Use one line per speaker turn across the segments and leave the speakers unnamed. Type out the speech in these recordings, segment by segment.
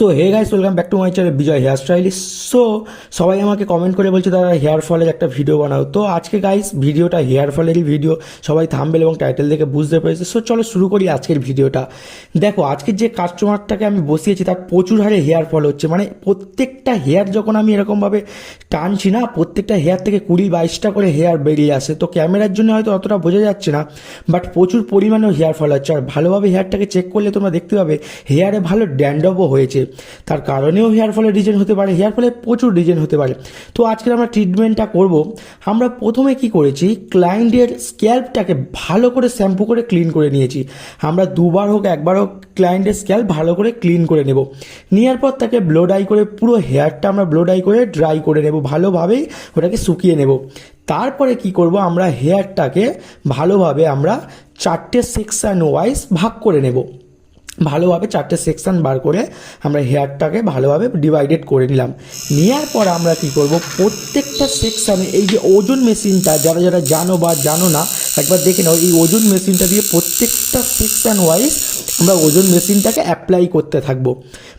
So hey guys welcome back to my channel Bijoy hair stylist so সবাই আমাকে comment করে বলছে তারা হেয়ার ফলের একটা ভিডিও বানাও। তো আজকে গাইস ভিডিওটা হেয়ার ফলেরই ভিডিও সবাই থাম্বেল এবং টাইটেল দেখে বুঝতে পেরেছে। সো চলো শুরু করি আজকের ভিডিওটা দেখো আজকের যে কাস্টমারটাকে আমি বসিয়েছি, তার প্রচুর হারে হেয়ার ফল হচ্ছে। মানে প্রত্যেকটা হেয়ার যখন আমি এরকমভাবে টানছি না, প্রত্যেকটা হেয়ার থেকে কুড়ি বাইশটা করে হেয়ার বেরিয়ে আসে। তো ক্যামেরার জন্য হয়তো অতটা বোঝা যাচ্ছে না বাট প্রচুর পরিমাণেও হেয়ার ফল হচ্ছে। আর ভালোভাবে হেয়ারটাকে চেক করলে তোমরা দেখতে পাবে হেয়ারে ভালো ড্যান্ডবও হয়েছে। তার কারণেও হেয়ার ফলের ডিজাইন হতে পারে, হেয়ার ফলের প্রচুর ডিজাইন হতে পারে। তো আজকে আমরা ট্রিটমেন্টটা করব। আমরা প্রথমে কি করেছি ক্লায়েন্টের স্ক্যাল্পটাকে ভালো করে শ্যাম্পু করে ক্লিন করে নিয়েছি। আমরা দুবার হোক, একবার হোক ক্লায়েন্টের স্ক্যাল্প ভালো করে ক্লিন করে নেব। নেওয়ার পর তাকে ব্লো ডাই করে, পুরো হেয়ারটা আমরা ব্লো ডাই করে ড্রাই করে নেব। ভালোভাবেই ওটাকে শুকিয়ে নেব। তারপরে কি করব, আমরা হেয়ারটাকে ভালোভাবে আমরা চারটে সেকশন ওয়াইজ ভাগ করে নেব। ভালোভাবে চারটে সেকশান বার করে আমরা হেয়ারটাকে ভালোভাবে ডিভাইডেড করে নিলাম। নেওয়ার পর আমরা কি করব? প্রত্যেকটা সেকশানে এই যে ওজন মেশিনটা, যারা যারা জানো বা জানো না, একবার দেখে নাও, এই ওজন মেশিনটা দিয়ে প্রত্যেকটা সেকশান ওয়াইজ আমরা ওজন মেশিনটাকে অ্যাপ্লাই করতে থাকব।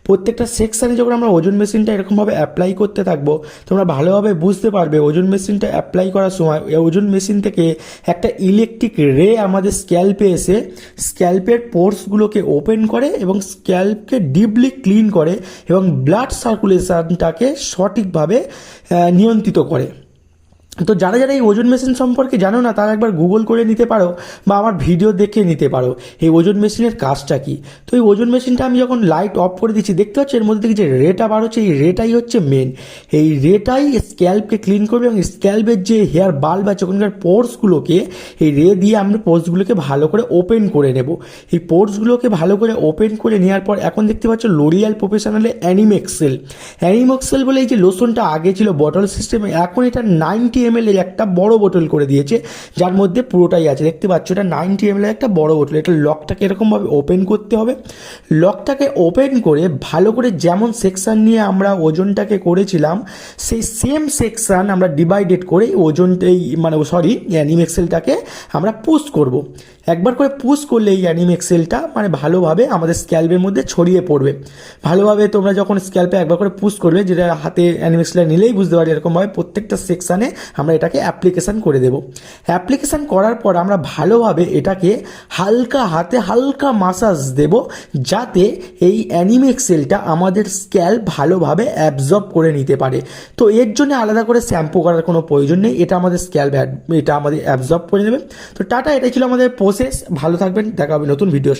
প্রত্যেকটা সেকশানে যখন আমরা ওজন মেশিনটা এরকমভাবে অ্যাপ্লাই করতে থাকব, তোমরা ভালোভাবে বুঝতে পারবে ওজন মেশিনটা অ্যাপ্লাই করার সময় ওজন মেশিন থেকে একটা ইলেকট্রিক রে আমাদের স্ক্যাল্পে এসে স্ক্যাল্পের পোর্সগুলোকে ওপেন করে এবং স্ক্যাল্পকে ডিপলি ক্লিন করে এবং ব্লাড সার্কুলেশনটাকে সঠিকভাবে নিয়ন্ত্রিত করে। তো যারা যারা এই ওজন মেশিন সম্পর্কে জানো না, তারা একবার গুগল করে নিতে পারো বা আমার ভিডিও দেখে নিতে পারো। এই ওজন মেশিনের কাজটা কি? তো এই ওজন মেশিনটা আমি যখন লাইট অফ করে দিচ্ছি, দেখতে পাচ্ছি? এর মধ্যে থেকে যে রেটা বার হচ্ছে, এই রেটাই হচ্ছে মেন এই রেটাই স্ক্যাল্পকে ক্লিন করবে এবং স্ক্যাল্পের যে হেয়ার বাল্ব আছে, ওখানকার পোর্সগুলোকে এই রে দিয়ে আমরা পোর্সগুলোকে ভালো করে ওপেন করে নেব। এই পোর্সগুলোকে ভালো করে ওপেন করে নেওয়ার পর, এখন দেখতে পাচ্ছ লোরিয়াল প্রফেশনালে অ্যানিমেক্সেল অ্যানিমেক্সেল বলে এই যে লোশনটা আগে ছিল বটল সিস্টেমে এখন এটা নাইনটি এম এর একটা বড় বোতল করে দিয়েছে, যার মধ্যে পুরোটাই আছে। দেখতে পাচ্ছ, এটা নাইনটি এম এর একটা বড় বোতল। এটা লকটাকে এরকমভাবে ওপেন করতে হবে। লকটাকে ওপেন করে ভালো করে যেমন সেকশন নিয়ে আমরা ওজনটাকে করেছিলাম, সেই সেম সেকশন আমরা ডিভাইডেড করে ওজনটাই মানে সরি অ্যানিমেক্সেলটাকে আমরা পুশ করব। একবার করে পুশ করলে এই অ্যানিমেক্সেলটা মানে ভালোভাবে আমাদের স্ক্যাল্পের মধ্যে ছড়িয়ে পড়বে। ভালোভাবে তোমরা যখন স্ক্যাল্পে একবার করে পুশ করবে, যেটা হাতে অ্যানিমেক্সেলটা নিলেই বুঝতে পারি এরকমভাবে প্রত্যেকটা সেকশানে আমরা এটাকে অ্যাপ্লিকেশান করে দেব। অ্যাপ্লিকেশান করার পর আমরা ভালোভাবে এটাকে হালকা হাতে হালকা মাসাজ দেব, যাতে এই অ্যানিমেক্সেলটা আমাদের স্ক্যাল ভালোভাবে অ্যাবজর্ব করে নিতে পারে। তো এর জন্য আলাদা করে শ্যাম্পু করার কোনো প্রয়োজন নেই, এটা আমাদের স্ক্যাল্প এটা আমাদের অ্যাবজর্ব করে নেবে। তো টাটা, এটাই ছিল আমাদের প্রসেস ভালো থাকবেন, দেখা হবে নতুন ভিডিওর